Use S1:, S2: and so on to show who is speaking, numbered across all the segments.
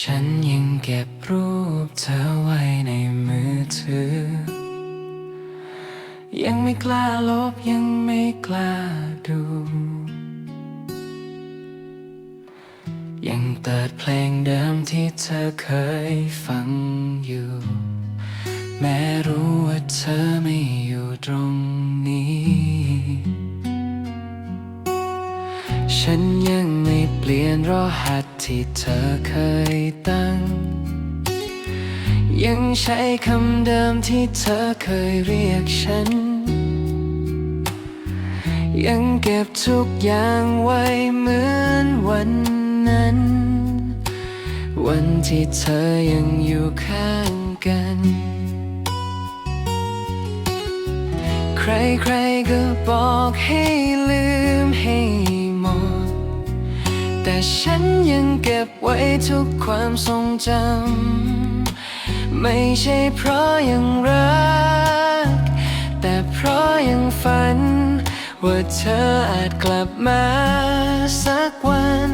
S1: ฉันยังเก็บรูปเธอไว้ในมือถือ ยังไม่กล้าลบยังไม่กล้าดู ยังเปิดเพลงเดิมที่เธอเคยฟังอยู่ แม้รู้ว่าเธอไม่อยู่ตรงนี้ ฉันยังไม่เปลี่ยนรหัส ที่เธอเคยตั้ง ยังใช้คำเดิมที่เธอเคยเรียกฉัน ยังเก็บทุกอย่างไว้เหมือนวันนั้น วันที่เธอยังอยู่ข้างกัน ใครๆก็บอกให้ลืมให้ แต่ฉันยังเก็บไว้ทุกความทรงจำ ไม่ใช่เพราะยังรัก แต่เพราะยังฝัน ว่าเธออาจกลับมาสักวัน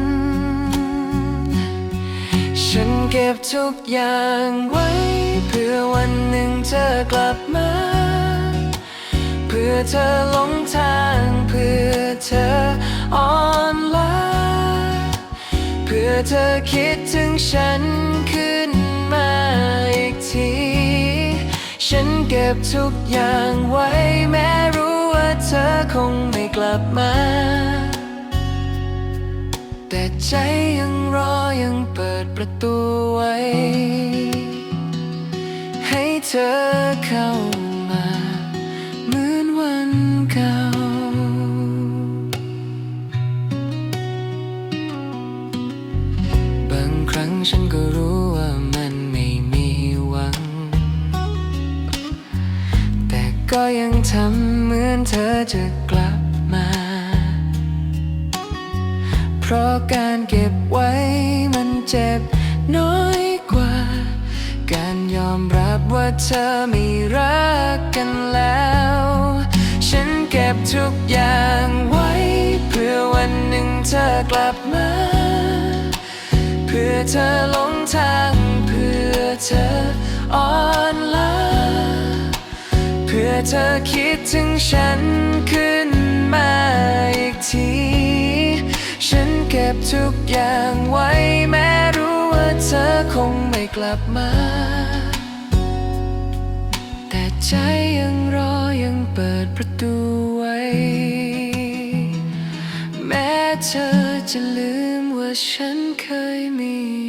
S1: ฉันเก็บทุกอย่างไว้ เพื่อวันหนึ่งเธอกลับมา เพื่อเธอหลงทางเพื่อเธอ เพื่อเธอคิดถึงฉันขึ้นมาอีกที ฉันเก็บทุกอย่างไว้แม้รู้ว่าเธอคงไม่กลับมา แต่ใจยังรอยังเปิดประตูไว้ ให้เธอเข้า ฉันก็รู้ว่ามันไม่มีหวัง แต่ก็ยังทำเหมือนเธอจะกลับมา เพราะการเก็บไว้มันเจ็บน้อยกว่า การยอมรับว่าเธอไม่รักกันแล้ว ฉันเก็บทุกอย่างไว้ เพื่อวันหนึ่งเธอกลับมา อเธอหลงทางเพื่อเธออ่อนล้าเพื่อเธอคิดถึงฉันขึ้นมาอีกที ฉันเก็บทุกอย่างไว้แม้รู้ว่าเธอคงไม่กลับมา แต่ใจยังรอยังเปิดประตูไว้ แม้เธอจะลืม ฉันเคยมี